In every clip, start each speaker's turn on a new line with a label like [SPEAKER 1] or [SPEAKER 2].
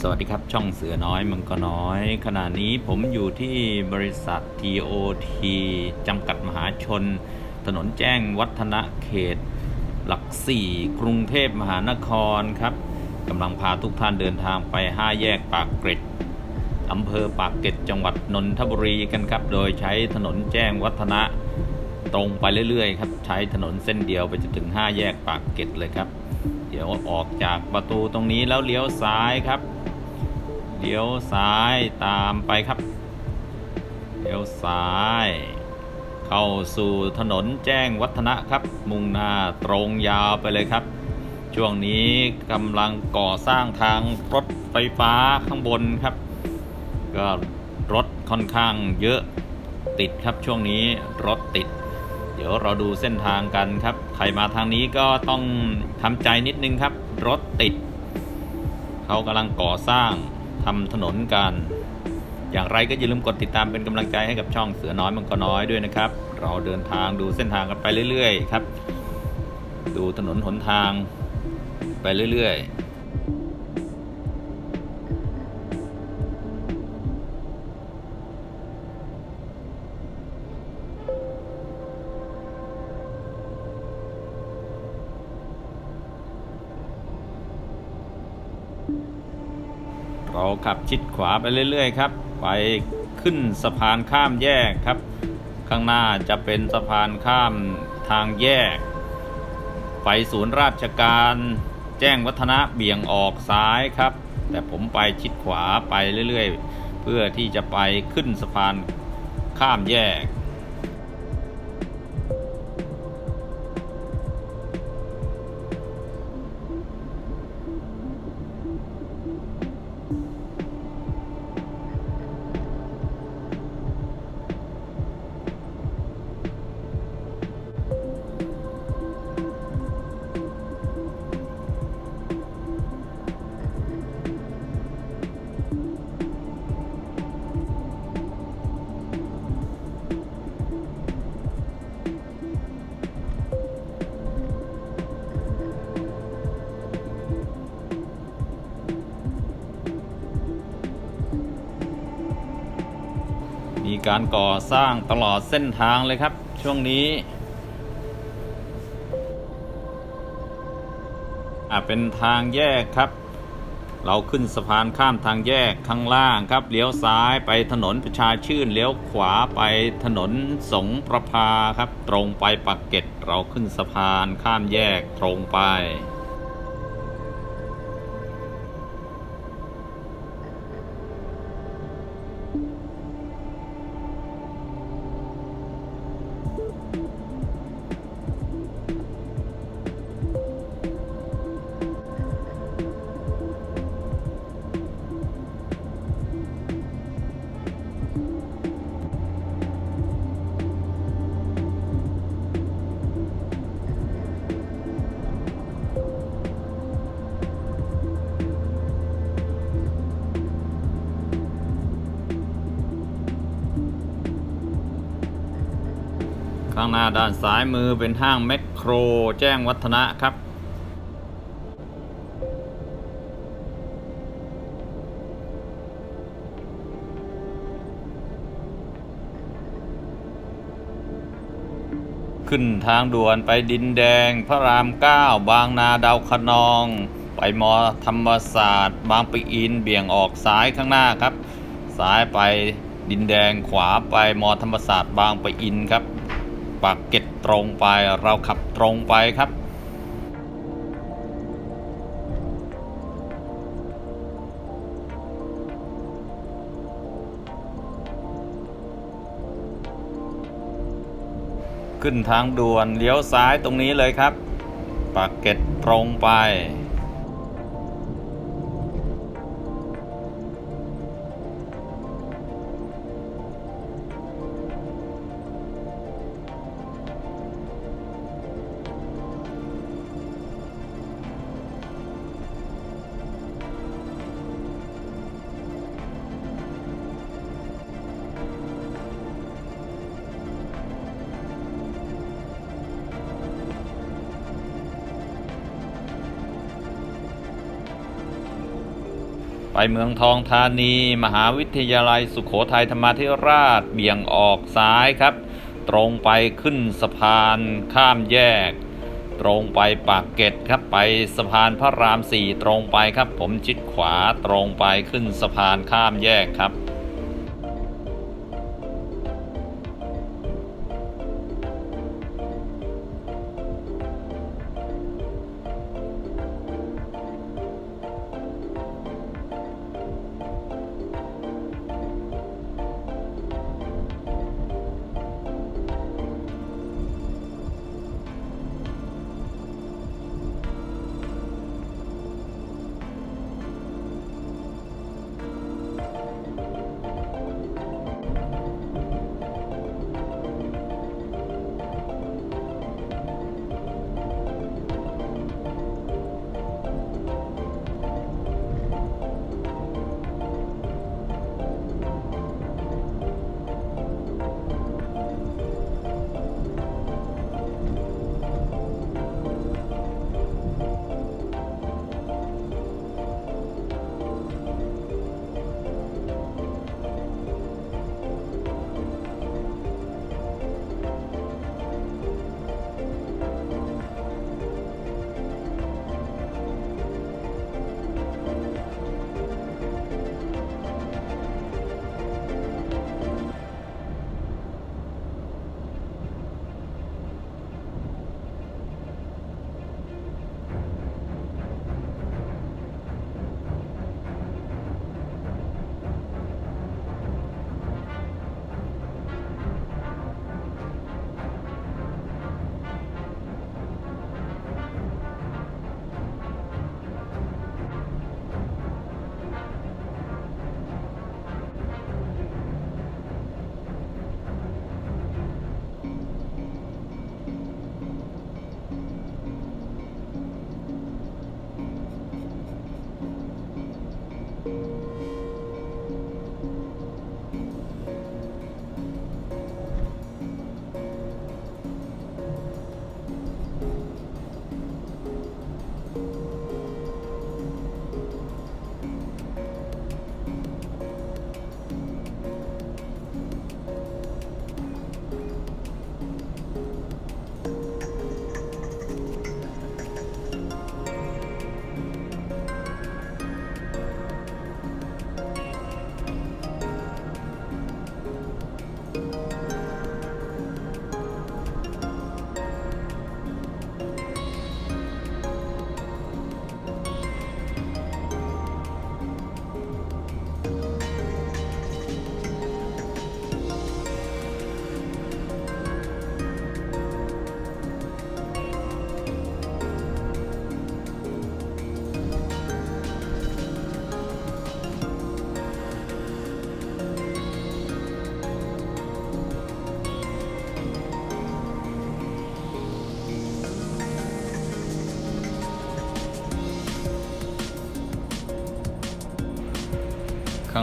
[SPEAKER 1] สวัสดีครับช่องเสือน้อยมังกรน้อย ขณะนี้ผมอยู่ที่บริษัท TOT จำกัดมหาชน ถนนแจ้งวัฒนะเขต หลักสี่กรุงเทพมหานครครับกำลังพาทุกท่านเดินทางไป 5 แยกปากเกร็ดอำเภอปากเกร็ดจังหวัดนนทบุรีกันครับ โดยใช้ถนนแจ้งวัฒนะตรงไปเรื่อยๆครับ ใช้ถนนเส้นเดียวไปจนถึง 5 แยกปากเกร็ดเลยครับ เดี๋ยวออกจากประตูตรงนี้แล้วเลี้ยวซ้ายครับ เลี้ยวซ้ายตามไปครับ เลี้ยวซ้าย เข้าสู่ถนนแจ้งวัฒนะครับ มุ่งหน้าตรงยาวไปเลยครับ ช่วงนี้กำลังก่อสร้างทางรถไฟฟ้าข้างบนครับ ก็รถค่อนข้างเยอะติดครับช่วงนี้รถติด เดี๋ยวเราดูเส้นทางกันครับ ใครมาทางนี้ก็ต้องทำใจนิดนึงครับ รถติด เขากำลังก่อสร้างทำถนนกัน อย่างไรก็อย่าลืมกดติดตามเป็นกำลังใจให้กับช่องเสือน้อยมังกรน้อยด้วยนะครับ เราเดินทางดูเส้นทางกันไปเรื่อย ๆ ครับ ดูถนนหนทางไปเรื่อย ๆ ขับชิดขวาไปเรื่อยๆครับ ไปขึ้นสะพานข้ามแยกครับ ข้างหน้าจะเป็นสะพานข้ามทางแยก ไปศูนย์ราชการแจ้งวัฒนะเบี่ยงออกซ้ายครับ แต่ผมไปชิดขวาไปเรื่อยๆ เพื่อที่จะไปขึ้นสะพานข้ามแยก การก่อสร้างตลอดเส้นทางเลยครับ ช่วงนี้อะเป็นทางแยกครับ เราขึ้นสะพานข้ามทางแยกข้างล่างครับเลี้ยวซ้ายไปถนนประชาชื่นเลี้ยวขวาไปถนนสงประพาครับ ตรงไปปักเกร็ดเราขึ้นสะพานข้ามแยกตรงไป หน้าด้านซ้ายมือเป็นห้างแมคโคร แจ้งวัฒนะครับ ขึ้นทางด่วนไปดินแดง พระรามเก้าบางนาดาวคะนอง ไปมอธรรมศาสตร์ บางปะอินเบี่ยงออกซ้ายข้างหน้าครับ ซ้ายไปดินแดงขวาไปมอธรรมศาสตร์บางปะอินครับ ปากเก็ดตรงไป เราขับตรงไปครับ ขึ้นทางด่วนเลี้ยวซ้ายตรงนี้เลยครับ ปากเก็ดตรงไป ไปเมืองทองธานี มหาวิทยาลัยสุขโขทัยธรรมาธิราช เบี่ยงออกซ้ายครับ ตรงไปขึ้นสะพานข้ามแยก ตรงไปปากเกร็ดครับไปสะพานพระรามสี่ตรงไปครับ ผมชิดขวาตรงไปขึ้นสะพานข้ามแยกครับ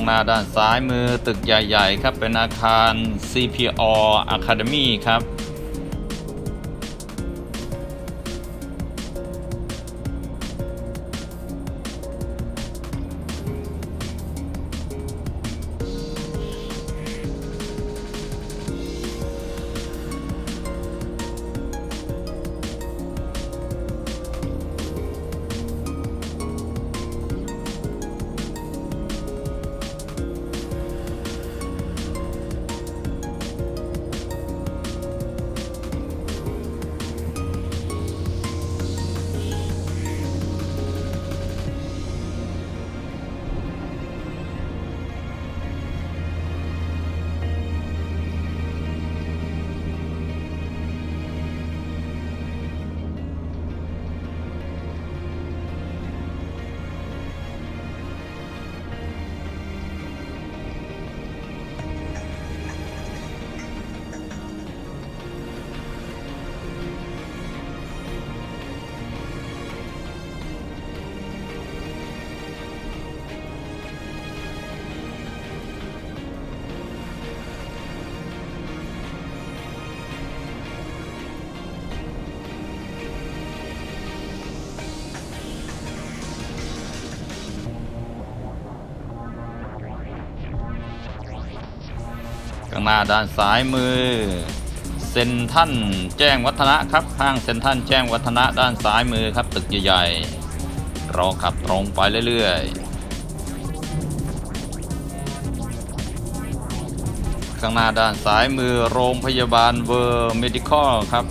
[SPEAKER 1] างหน้าด้านซ้ายมือตึกใหญ่ ๆ ครับ เป็นอาคาร CPO Academy ครับางหน้าด้านซ้ายมือ เซนทันแจ้งวัฒนะครับห้างเซนทันแจ้งวัฒนะด้านซ้ายมือครับ ตึกใหญ่ๆรอขับตรงไปเรื่อยๆ ข้างหน้าด้านซ้ายมือโรงพยาบาลเวอร์เมดิคอลครับ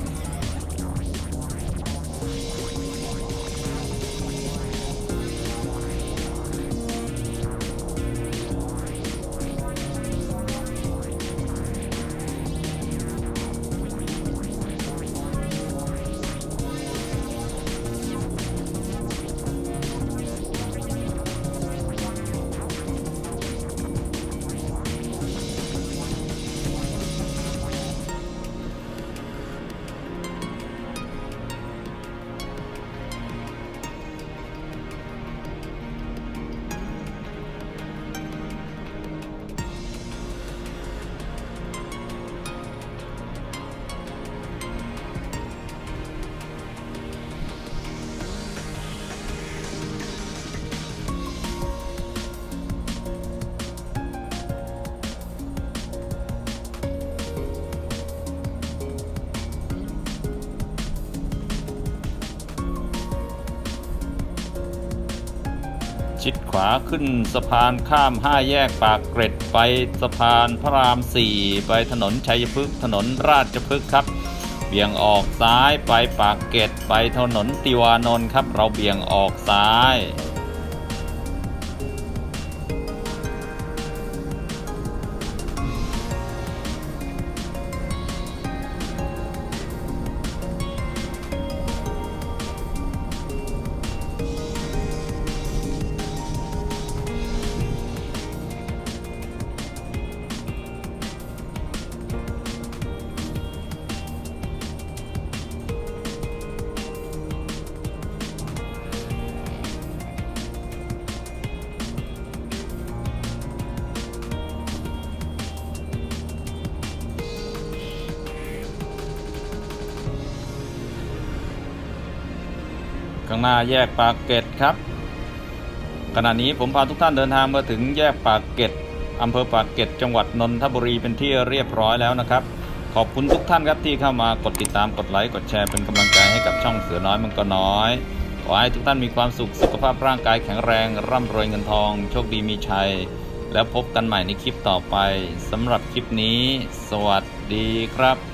[SPEAKER 1] ชิดขวาขึ้นสะพานข้ามห้าแยกปากเกร็ดไปสะพานพระรามสี่ไปถนนชัยพฤกษ์ถนนราชพฤกษ์ครับ เบี่ยงออกซ้ายไปปากเกร็ดไปถนนติวานนท์ครับ เราเบี่ยงออกซ้าย ข้างหน้าแยกปากเกร็ดครับ ขณะนี้ผมพาทุกท่านเดินทางมาถึงแยกปากเกร็ดอำเภอปากเกร็ดจังหวัดนนทบุรีเป็นที่เรียบร้อยแล้วนะครับ ขอบคุณทุกท่านครับที่เข้ามากดติดตามกดไลค์กดแชร์เป็นกำลังใจให้กับช่องเสือน้อยมันก็น้อยขอให้ทุกท่านมีความสุขสุขภาพร่างกายแข็งแรงร่ำรวยเงินทอง โชคดีมีชัย แล้วพบกันใหม่ในคลิปต่อไปสำหรับคลิปนี้ สวัสดีครับ